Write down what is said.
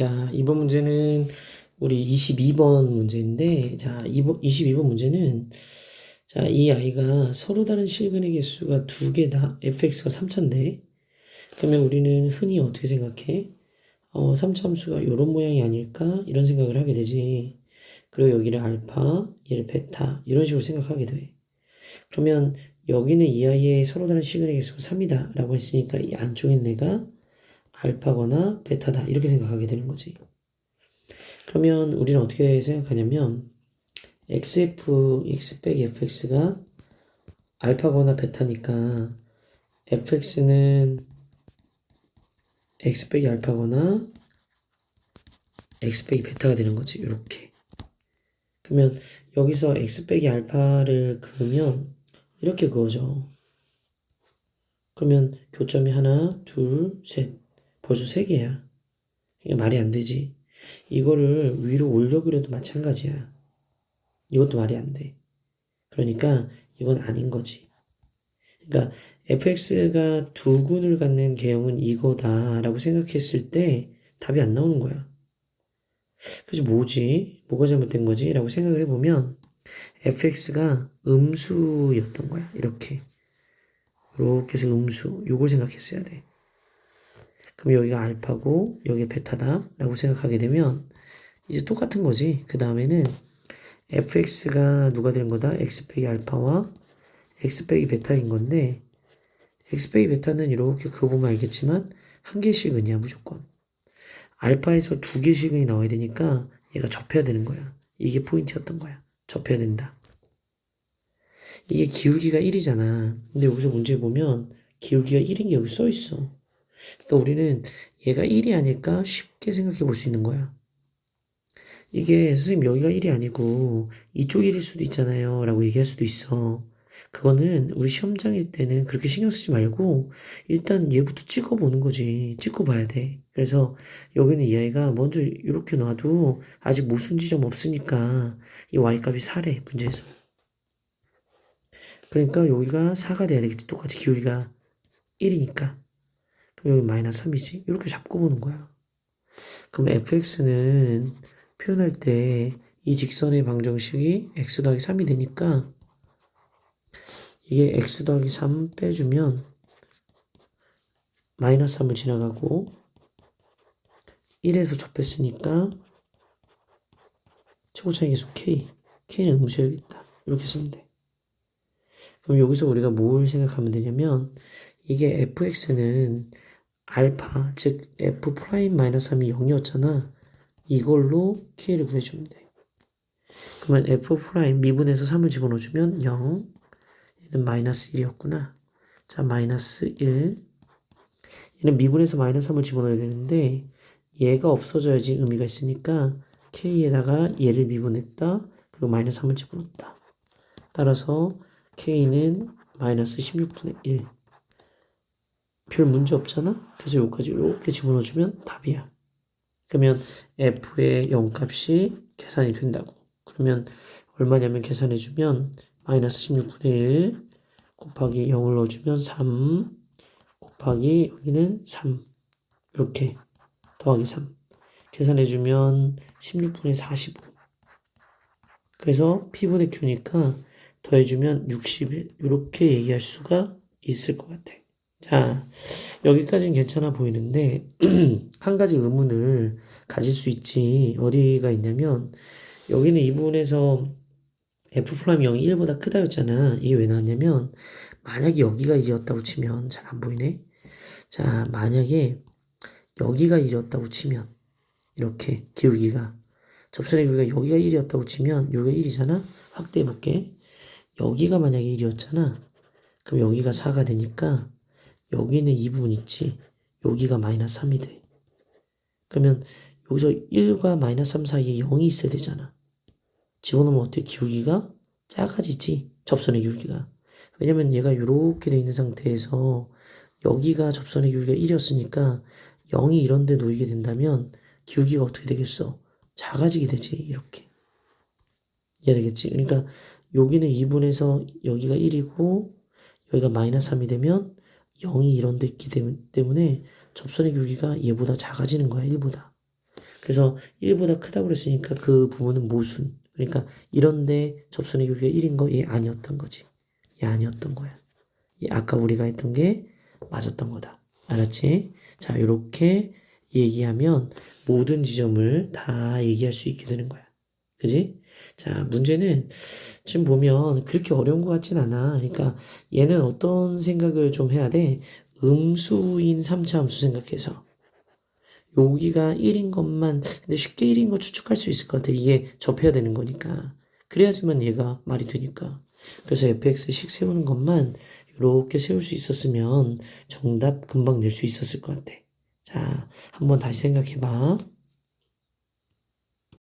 자, 이번 문제는 우리 22번 문제인데, 자, 2번, 22번 문제는, 자, 이 아이가 서로 다른 실근의 개수가 두 개다, fx가 3차인데, 그러면 우리는 흔히 어떻게 생각해? 어, 3차 함수가 이런 모양이 아닐까? 이런 생각을 하게 되지. 그리고 여기를 알파, 얘를 베타, 이런 식으로 생각하게 돼. 그러면 여기는 이 아이의 서로 다른 실근의 개수가 3이다 라고 했으니까 이 안쪽에 내가 알파거나 베타다 이렇게 생각하게 되는 거지. 그러면 우리는 어떻게 생각하냐면 xf x 빼기 fx가 알파거나 베타니까 fx는 x 빼기 알파거나 x 빼기 베타가 되는 거지. 이렇게. 그러면 여기서 x 빼기 알파를 그으면 이렇게 그어져. 그러면 교점이 하나, 둘, 셋. 벌써 세 개야. 이게 말이 안 되지. 이거를 위로 올려 그려도 마찬가지야. 이것도 말이 안 돼. 그러니까 이건 아닌 거지. 그러니까 fx가 두 군을 갖는 개형은 이거다라고 생각했을 때 답이 안 나오는 거야. 그래서 뭐지? 뭐가 잘못된 거지? 라고 생각을 해보면 fx가 음수였던 거야. 이렇게. 이렇게 해서 음수. 요걸 생각했어야 돼. 그럼 여기가 알파고 여기 베타다 라고 생각하게 되면 이제 똑같은 거지. 그 다음에는 fx가 누가 되는 거다? x 빼기 알파와 x 빼기 베타인 건데 x 빼기 베타는 이렇게 그거 보면 알겠지만 한 개씩은이야 무조건. 알파에서 두 개씩은이 나와야 되니까 얘가 접해야 되는 거야. 이게 포인트였던 거야. 접해야 된다. 이게 기울기가 1이잖아. 근데 여기서 문제 보면 기울기가 1인 게 여기 써 있어. 그러니까 우리는 얘가 1이 아닐까 쉽게 생각해 볼 수 있는 거야. 이게 선생님 여기가 1이 아니고 이쪽 1일 수도 있잖아요 라고 얘기할 수도 있어. 그거는 우리 시험장일 때는 그렇게 신경 쓰지 말고 일단 얘부터 찍어보는 거지. 찍어봐야 돼. 그래서 여기는 이 아이가 먼저 이렇게 놔도 아직 모순 지점 없으니까 이 y값이 4래 문제에서. 그러니까 여기가 4가 돼야 되겠지. 똑같이 기울기가 1이니까. 그럼 여기 마이너스 3이지. 이렇게 잡고 보는 거야. 그럼 fx는 표현할 때 이 직선의 방정식이 x 더하기 3이 되니까 이게 x 더하기 3 빼주면 마이너스 3을 지나가고 1에서 접했으니까 최고차의 계수 k k는 음수여야겠다 이렇게 쓰면 돼 그럼 여기서 우리가 뭘 생각하면 되냐면 이게 fx는 알파 즉 f 프라임 마이너스 3이 0이었잖아. 이걸로 k를 구해주면 돼. 그러면 f 프라임 미분에서 3을 집어넣어주면 0 얘는 마이너스 1이었구나. 자 마이너스 1 얘는 미분에서 마이너스 3을 집어넣어야 되는데 얘가 없어져야지 의미가 있으니까 k에다가 얘를 미분했다. 그리고 마이너스 3을 집어넣었다. 따라서 k는 마이너스 16분의 1 별 문제 없잖아? 그래서 여기까지 이렇게 집어넣어주면 답이야. 그러면 f의 0값이 계산이 된다고. 그러면 얼마냐면 계산해주면 마이너스 16분의 1 곱하기 0을 넣어주면 3 곱하기 여기는 3 이렇게 더하기 3 계산해주면 16분의 45 그래서 P분의 Q니까 더해주면 61 이렇게 얘기할 수가 있을 것 같아. 자, 여기까지는 괜찮아 보이는데, 한 가지 의문을 가질 수 있지. 어디가 있냐면, 여기는 이 부분에서 f 프라임 0이 1보다 크다였잖아. 이게 왜 나왔냐면, 만약에 여기가 1이었다고 치면, 잘 안 보이네? 자, 만약에 여기가 1이었다고 치면, 이렇게 기울기가, 접선의 기울기가 여기가 1이었다고 치면, 여기가 1이잖아? 확대해 볼게. 여기가 만약에 1이었잖아. 그럼 여기가 4가 되니까, 여기는 2부분 있지. 여기가 마이너스 3이 돼. 그러면 여기서 1과 마이너스 3 사이에 0이 있어야 되잖아. 집어넣으면 어떻게 기울기가 작아지지. 접선의 기울기가. 왜냐면 얘가 이렇게 돼 있는 상태에서 여기가 접선의 기울기가 1이었으니까 0이 이런 데 놓이게 된다면 기울기가 어떻게 되겠어? 작아지게 되지. 이렇게. 이해되겠지? 그러니까 여기는 2분에서 여기가 1이고 여기가 마이너스 3이 되면 0이 이런 데 있기 때문에 접선의 기울기가 얘보다 작아지는 거야, 1보다. 그래서 1보다 크다고 그랬으니까 그 부분은 모순. 그러니까 이런데 접선의 길이가 1인 거 얘 아니었던 거지. 얘 아니었던 거야. 얘 아까 우리가 했던 게 맞았던 거다. 알았지? 자, 이렇게 얘기하면 모든 지점을 다 얘기할 수 있게 되는 거야. 그지? 자, 문제는 지금 보면 그렇게 어려운 것 같진 않아. 그러니까 얘는 어떤 생각을 좀 해야 돼? 음수인 3차 함수 생각해서. 여기가 1인 것만, 근데 쉽게 1인 거 추측할 수 있을 것 같아. 이게 접해야 되는 거니까. 그래야지만 얘가 말이 되니까. 그래서 fx식 세우는 것만 이렇게 세울 수 있었으면 정답 금방 낼 수 있었을 것 같아. 자, 한번 다시 생각해 봐.